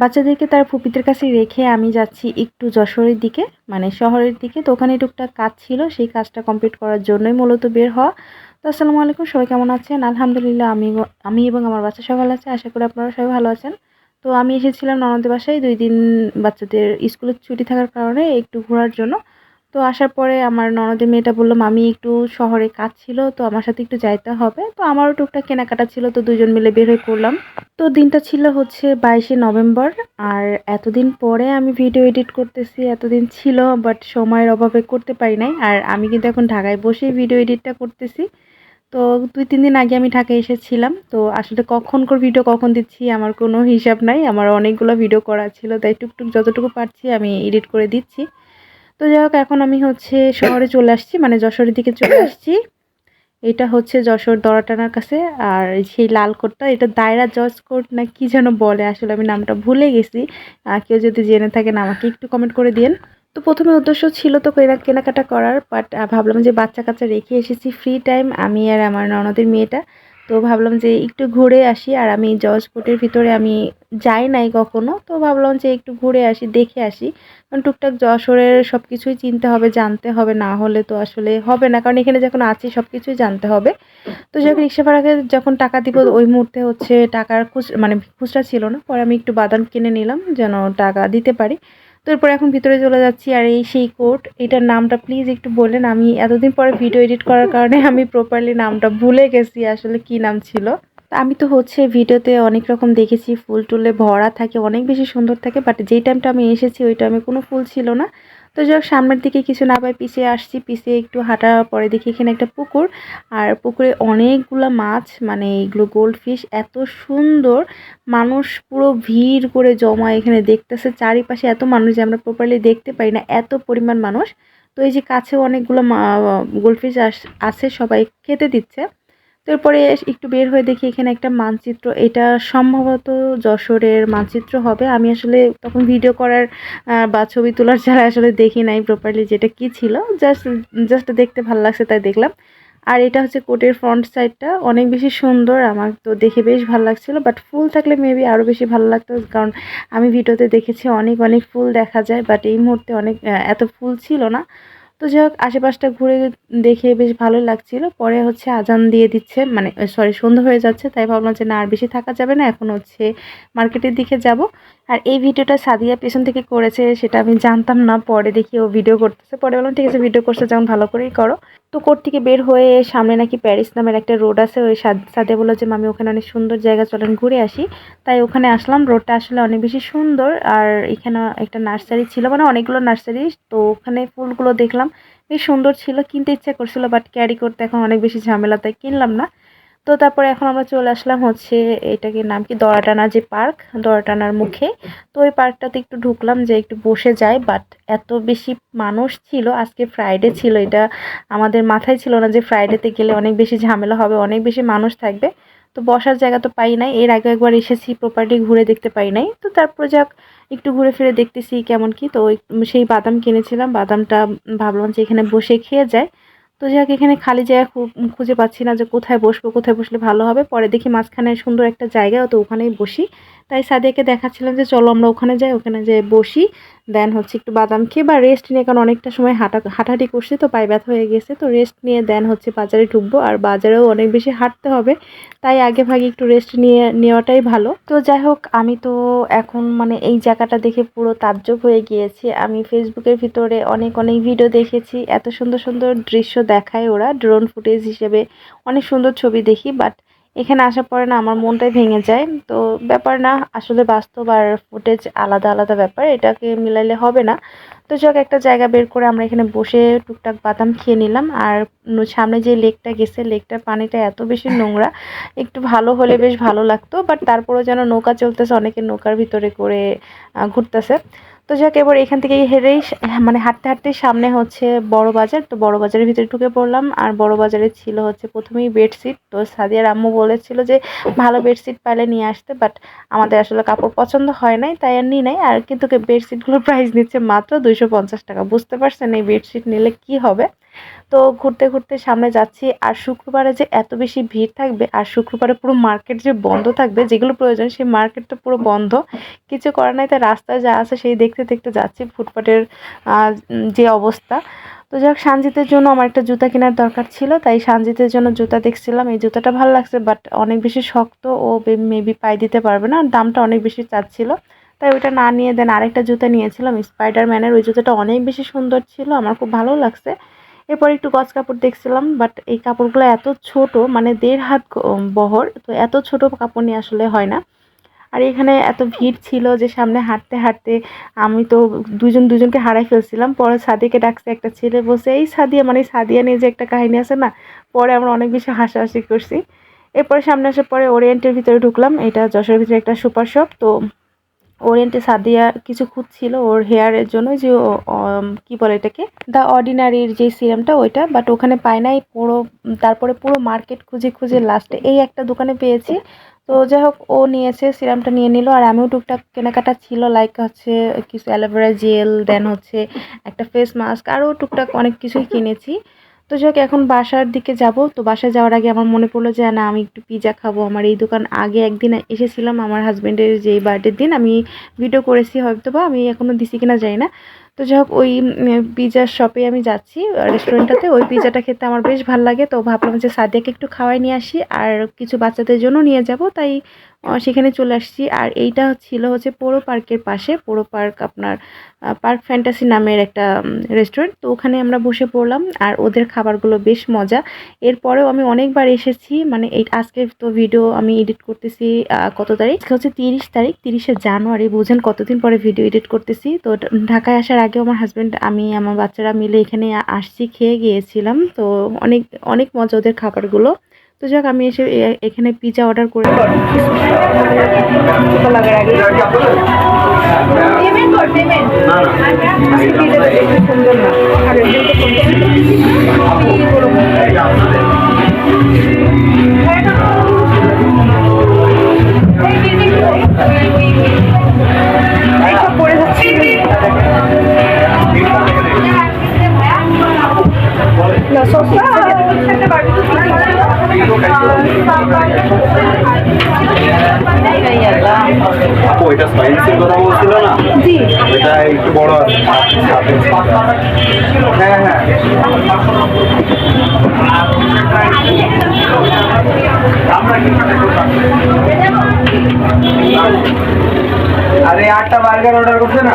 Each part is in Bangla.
বাচ্চাদেরকে তার ফুপিদের কাছে রেখে আমি যাচ্ছি একটু যশোরের দিকে মানে শহরের দিকে। তো ওখানে টুকটাক কাজ ছিল, সেই কাজটা কমপ্লিট করার জন্যই মূলত বের হওয়া। তো আসসালামু আলাইকুম, সবাই কেমন আছেন? আলহামদুলিল্লাহ, আমি আমি এবং আমার বাচ্চা ভালো আছে, আশা করি আপনারা সবাই ভালো আছেন। তো আমি এসেছিলাম ননদের বাসায়, দুই দিন বাচ্চাদের স্কুলের ছুটি থাকার কারণে একটু ঘোরার জন্য। তো আসার পরে আমার ননদের মেয়েটা বলল আমি একটু শহরে কাজ ছিল, তো আমার সাথে একটু যাইতে হবে। তো আমারও টুকটাক কেনাকাটা ছিল, তো দুজন মিলে বের হয়ে করলাম। তো দিনটা ছিল হচ্ছে বাইশে নভেম্বর, আর এতদিন পরে আমি ভিডিও এডিট করতেছি, এতদিন ছিল, বাট সময়ের অভাবে করতে পারি নাই। আর আমি কিন্তু এখন ঢাকায় বসেই ভিডিও এডিটটা করতেছি। তো দুই, তিন দিন আগে আমি ঢাকায় এসেছিলাম। তো আসলে কখন কোন ভিডিও কখন দিচ্ছি আমার কোনো হিসাব নাই। আমার অনেকগুলো ভিডিও করা ছিল, তাই টুকটুক যতটুকু পারছি আমি এডিট করে দিচ্ছি। তো যাই হোক, এখন আমি হচ্ছে শহরে চলে আসছি মানে যশোরের দিকে চলে আসছি। এটা হচ্ছে যশোর দড়াটানার কাছে, আর সেই লাল কোটটা, এটা দায়রা জজ কোট না কি যেন বলে, আসলে আমি নামটা ভুলে গেছি। কেউ যদি জেনে থাকেন, আমাকে একটু কমেন্ট করে দিন তো প্রথমে উদ্দেশ্য ছিল তো কেনা, কেনাকাটা করার বাট ভাবলাম যে বাচ্চা কাচ্চা রেখে এসেছি ফ্রি টাইম আমি আর আমার ননদের মেয়েটা। তো ভাবলাম যে একটু ঘুরে আসি, আর আমি জজ কোর্টের ভিতরে আমি যাই নাই কখনো, তো ভাবলাম যে একটু ঘুরে আসি, দেখে আসি। কারণ টুকটাক যশোরের সব কিছুই চিনতে হবে, জানতে হবে, না হলে তো আসলে হবে না। কারণ এখানে যখন আছি সব কিছুই জানতে হবে। তো যখন রিক্সা ভাড়াকে যখন টাকা দিব, ওই মুহূর্তে হচ্ছে টাকার খুচ মানে খুচরা ছিল না, পরে আমি একটু বাদাম কিনে নিলাম, যেন টাকা দিতে পারি। তো এরপর এখন ভিতরে চলে যাচ্ছি আর এই সেই কোট এটার নামটা প্লিজ একটু বলেন। আমি এতদিন পরে ভিডিও এডিট করার কারণে আমি প্রপারলি নামটা ভুলে গেছি আসলে কি নাম ছিল। আমি তো হচ্ছে ভিডিওতে অনেক রকম দেখেছি, ফুল টুলে ভরা থাকে, অনেক বেশি সুন্দর থাকে বাট যেই টাইমটা আমি এসেছি ওই টাইমে কোনো ফুল ছিল না। তো যাই সামনের দিকে কিছু না পাই পিছিয়ে আসছি, পিছিয়ে একটু হাঁটার পরে দেখি এখানে একটা পুকুর। আর পুকুরে অনেকগুলো মাছ মানে এইগুলো গোল্ড ফিশ এত সুন্দর। মানুষ পুরো ভিড় করে জমা এখানে দেখতেছে। চারিপাশে এত মানুষ যে আমরা প্রপারলি দেখতে পাই না, এত পরিমাণ মানুষ। তো এই যে কাছেও অনেকগুলো গোল্ড ফিশ আছে, সবাই খেতে দিচ্ছে। এরপরে একটু বের হয়ে দেখি এখানে একটা মানচিত্র। এটা সম্ভবত যশোরের মানচিত্র হবে। আমি আসলে তখন ভিডিও করার বা ছবি তোলার ছাড়া আসলে দেখি নাই প্রপারলি যেটা কি ছিল। জাস্ট জাস্ট দেখতে ভালো লাগছে তাই দেখলাম। আর এটা হচ্ছে কোটের ফ্রন্ট সাইডটা অনেক বেশি সুন্দর। আমার তো দেখে বেশ ভালো লাগছিল। বাট ফুল থাকলে মেবি আরও বেশি ভালো লাগতো। কারণ আমি ভিডিওতে দেখেছি অনেক অনেক ফুল দেখা যায়। বাট এই মুহূর্তে অনেক এত ফুল ছিল না। তো যাই হোক আশেপাশটা ঘুরে দেখে বেশ ভালো লাগছিল। পরে হচ্ছে আজান দিয়ে দিচ্ছে মানে সরি সন্ধ্যা হয়ে যাচ্ছে, তাই ভাবলাম যে না, আর বেশি থাকা যাবে না, এখন হচ্ছে মার্কেটের দিকে যাব। আর এই ভিডিওটা সাদিয়া পেছন থেকে করেছে, সেটা আমি জানতাম না, পরে দেখি ও ভিডিও করতেছে। পরে বললাম, ঠিক আছে ভিডিও করছে, যেমন ভালো করেই করো। তো কোর্ট থেকে বের হয়ে সামনে নাকি প্যারিস নামের একটা রোড আছে, ওই সাদে বলল যে, মামি, ওখানে অনেক সুন্দর জায়গা, চলেন ঘুরে আসি। তাই ওখানে আসলাম। রোডটা আসলে অনেক বেশি সুন্দর আর এখানে একটা নার্সারি ছিল মানে অনেকগুলো নার্সারি, তো ওখানে ফুলগুলো দেখলাম। বেশ সুন্দর ছিল, কিনতে ইচ্ছা করছিল, বাট ক্যারি করতে এখন অনেক বেশি ঝামেলা, তাই কিনলাম না। তো তারপরে এখন আমরা চলে আসলাম হচ্ছে এটাকে নাম কি? দড়াটানা যে পার্ক, দড়াটানার মুখে। তো ওই পার্কটাতে একটু ঢুকলাম যে একটু বসে যায় বাট এত বেশি মানুষ ছিল, আজকে ফ্রাইডে ছিল। এটা আমাদের মাথায় ছিল না যে ফ্রাইডেতে গেলে অনেক বেশি ঝামেলা হবে, অনেক বেশি মানুষ থাকবে। তো বসার জায়গা তো পাই নাই। এর আগে একবার এসেছি প্রপার্টি ঘুরে দেখতে পাই নাই। তো তারপর যাক, একটু ঘুরে ফিরে দেখতেছি কেমন কি। তো সেই বাদাম কিনেছিলাম। বাদামটা ভাবলাম যে এখানে বসে খেয়ে যায় তো যাক এখানে খালি জায়গা খুঁজে পাচ্ছি না যে কোথায় বসবো, কোথায় বসলে ভালো হবে। পরে দেখি মাঝখানে সুন্দর একটা জায়গা তো ওখানেই বসি। তাই সাদিয়াকে দেখাচ্ছিলাম যে চলো আমরা ওখানে যাই, ওখানে যেয়ে বসি। দেন হচ্ছে একটু বাদাম খেয়ে বা রেস্ট নিয়ে, কারণ অনেকটা সময় হাঁটা, হাঁটাহাঁটি করছি তো, পায়ে ব্যথা হয়ে গেছে। তো রেস্ট নিয়ে দেন হচ্ছে বাজারে ঢুকবো, আর বাজারেও অনেক বেশি হাঁটতে হবে। তাই আগে ভাগে একটু রেস্ট নিয়ে, নেওয়াটাই ভালো। তো যাই হোক, আমি তো এখন মানে এই জায়গাটা দেখে পুরো তাজ্জব হয়ে গিয়েছি। আমি ফেসবুকের ভিতরে অনেক অনেক ভিডিও দেখেছি। এত সুন্দর সুন্দর দৃশ্য দেখায় ওরা। ড্রোন ফুটেজ হিসেবে অনেক সুন্দর ছবি দেখি বাট এখানে আসার পরে না আমার মনটাই ভেঙে যায়। তো ব্যাপার না, আসলে বাস্তব আর ফুটেজ আলাদা আলাদা ব্যাপার, এটাকে মিলাইলে হবে না। তো যাক, একটা জায়গা বের করে আমরা এখানে বসে টুকটাক বাদাম খেয়ে নিলাম। আর সামনে যে লেকটা গেছে, লেকটার পানিটা এত বেশি নোংরা, একটু ভালো হলে বেশ ভালো লাগতো। বাট তারপরেও যেন নৌকা চলতেছে, অনেকে নৌকার ভিতরে করে ঘুরতেছে। তো যাক, এবার এখান থেকে হেরেই মানে হাঁটতে হাঁটতে সামনে হচ্ছে বড় বাজার। তো বড় বাজারের ভিতরে ঢুকে পড়লাম। আর বড় বাজারে ছিল হচ্ছে প্রথমেই বেডশিট। তো সাদিয়ার আম্মু বলেছিল যে, ভালো বেডশিট পাইলে নিয়ে আসতে। বাট আমাদের আসলে কাপড় পছন্দ হয় নাই, তাই আর নিই নাই। আর কিন্তু বেডশিটগুলোর প্রাইস নিচ্ছে মাত্র দুইশো টাকা। বুঝতে পারছেন এই বেডশিট নিলে কি হবে? তো ঘুরতে ঘুরতে সামনে যাচ্ছি, আর শুক্রবারে যে এত বেশি ভিড় থাকবে, আর শুক্রবারে পুরো মার্কেট যে বন্ধ থাকবে, যেগুলো প্রয়োজন, সেই মার্কেটটা পুরো বন্ধ। কিছু করার নাই, তাই রাস্তায় যা আছে সেই দেখতে দেখতে যাচ্ছি ফুটপাটের যে অবস্থা। তো যাই হোক সানজিতের জন্য আমার একটা জুতা কেনার দরকার ছিল, তাই সানজিতের জন্য জুতা দেখছিলাম। এই জুতাটা ভালো লাগছে বাট অনেক বেশি শক্ত ও মেবি পায়ে দিতে পারবে না, দামটা অনেক বেশি চাচ্ছিল। তাই ওইটা না নিয়ে দেন আরেকটা জুতা নিয়েছিলাম স্পাইডারম্যানের ওই জুতাটা অনেক বেশি সুন্দর ছিল, আমার খুব ভালো লাগছে। এরপর একটু গজ কাপড় দেখছিলাম বাট এই কাপড়গুলো এত ছোট মানে দেড় হাত বহর, তো এত ছোট কাপড় নিয়ে আসলে হয় না। আর এখানে এত ভিড় ছিল যে সামনে হাঁটতে হাঁটতে আমি তো দুজন দুজনকে হারাই ফেলছিলাম। পরে সাদিয়াকে ডাকছে, একটা ছেলে বসে এই সাদিয়া মানে সাদিয়া নিয়ে যে একটা কাহিনী আছে না? পরে আমরা অনেক বেশি হাসাহাসি করছি। এরপরে সামনে আসার পরে ওরিয়েন্টের ভিতরে ঢুকলাম। এটা যশোরের ভিতরে একটা সুপার শপ, তো ওরিয়েন্টে সাদিয়া কিছু খুঁজছিল ওর হেয়ারের জন্য যে কি বলে এটাকে? দ্য অর্ডিনারির যে সিরামটা ওইটা বাট ওখানে পায় নাই, পুরো তারপরে পুরো মার্কেট খুঁজে খুঁজে লাস্টে এই একটা দোকানে পেয়েছি। তো যাই হোক, ও নিয়েছে সিরামটা নিয়ে নিল, আর আমিও টুকটাক কেনাকাটা ছিল লাইক হচ্ছে কিছু অ্যালোভেরা জেল দেন হচ্ছে একটা ফেস মাস্ক আরও টুকটাক অনেক কিছুই কিনেছি। তো যাই হোক, এখন বাসার দিকে যাব। তো বাসায় যাওয়ার আগে আমার মনে পড়ল যে, না, আমি একটু পিজা খাব। আমার এই দোকান আগে একদিন এসেছিলাম, আমার হাজব্যান্ডের যে বার্থডের দিন। আমি ভিডিও করেছি হয়তো বা আমি এখনও দিছি কিনা যাই না। তো যাই হোক, ওই পিজার শপে আমি যাচ্ছি রেস্টুরেন্টটাতে ওই পিজাটা খেতে আমার বেশ ভালো লাগে। তো ভাবলাম যে সাদিয়াকে একটু খাওয়াই নিয়ে আসি, আর কিছু বাচ্চাদের জন্য নিয়ে যাব। তাই সেখানে চলে আসছি। আর এইটা ছিল হচ্ছে পোড়ো পার্কের পাশে। পোড়ো পার্ক আপনার পার্ক ফ্যান্টাসি নামের একটা রেস্টুরেন্ট তো ওখানে আমরা বসে পড়লাম আর ওদের খাবারগুলো বেশ মজা। এরপরেও আমি অনেকবার এসেছি। মানে এই আজকে তো ভিডিও আমি এডিট করতেছি কত তারিখ? হচ্ছে তিরিশ তারিখ, তিরিশে জানুয়ারি। বুঝেন কতদিন পরে ভিডিও এডিট করতেছি। তো ঢাকায় আসার আগে আমার হাজব্যান্ড আমি, আমার বাচ্চারা মিলে এখানে আসছি, খেয়ে গিয়েছিলাম। তো অনেক অনেক মজা ওদের খাবারগুলো। তো যাক আমি এসে এখানে পিজা অর্ডার করে কথা বলছিল না? এটা একটু বড় আছে হ্যাঁ হ্যাঁ। আরে আটটা বার্গার অর্ডার করছে না?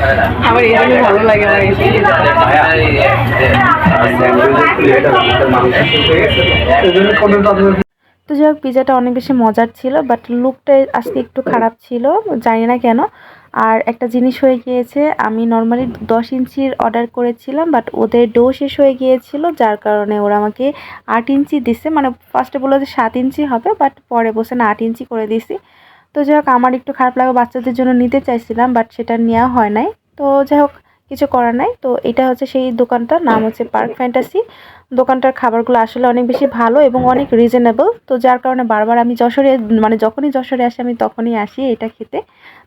finally আমার এই জন্য ভালো লাগে আমার তো যাই হোক পিজাটা অনেক বেশি মজার ছিল বাট লুকটা আজকে একটু খারাপ ছিল, জানি না কেন। আর একটা জিনিস হয়ে গিয়েছে, আমি নর্মালি দশ ইঞ্চির অর্ডার করেছিলাম বাট ওদের ডো শেষ হয়ে গিয়েছিল, যার কারণে ওরা আমাকে আট ইঞ্চি দিছে মানে ফার্স্টে বলল যে সাত ইঞ্চি হবে বাট পরে বসে না আট ইঞ্চি করে দিছি তো যাই হোক, আমার একটু খারাপ লাগে বাচ্চাদের জন্য নিতে চাইছিলাম বাট সেটা নেওয়া হয় নাই। তো যাই হোক, কিছু করার নাই। তো এটা হচ্ছে সেই দোকানটার নাম হচ্ছে পার্ক ফ্যান্টাসি দোকানটার খাবারগুলো আসলে অনেক বেশি ভালো এবং অনেক রিজনেবল তো যার কারণে বারবার আমি যশোরে মানে যখনই যশোরে আসি, আমি তখনই আসি এটা খেতে।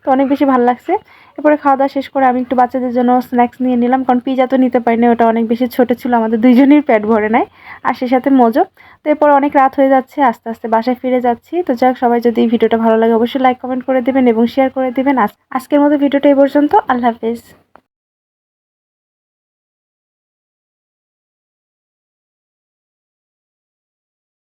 তো অনেক বেশি ভালো লাগছে। এরপরে খাওয়া দাওয়া শেষ করে আমি একটু বাচ্চাদের জন্য স্ন্যাক্স নিয়ে নিলাম, কারণ পিজা তো নিতে পারিনি, ওটা অনেক বেশি ছোট ছিল, আমাদের দুইজনের পেট ভরে নেয় আর সেই সাথে মজো। তো এরপর অনেক রাত হয়ে যাচ্ছে, আস্তে আস্তে বাসায় ফিরে যাচ্ছি। তো যাক, সবাই যদি ভিডিওটা ভালো লাগে অবশ্যই লাইক কমেন্ট করে দেবেন এবং শেয়ার করে দেবেন। আজ- আজকের মতো ভিডিওটা এই পর্যন্ত। আল্লাহ হাফেজ।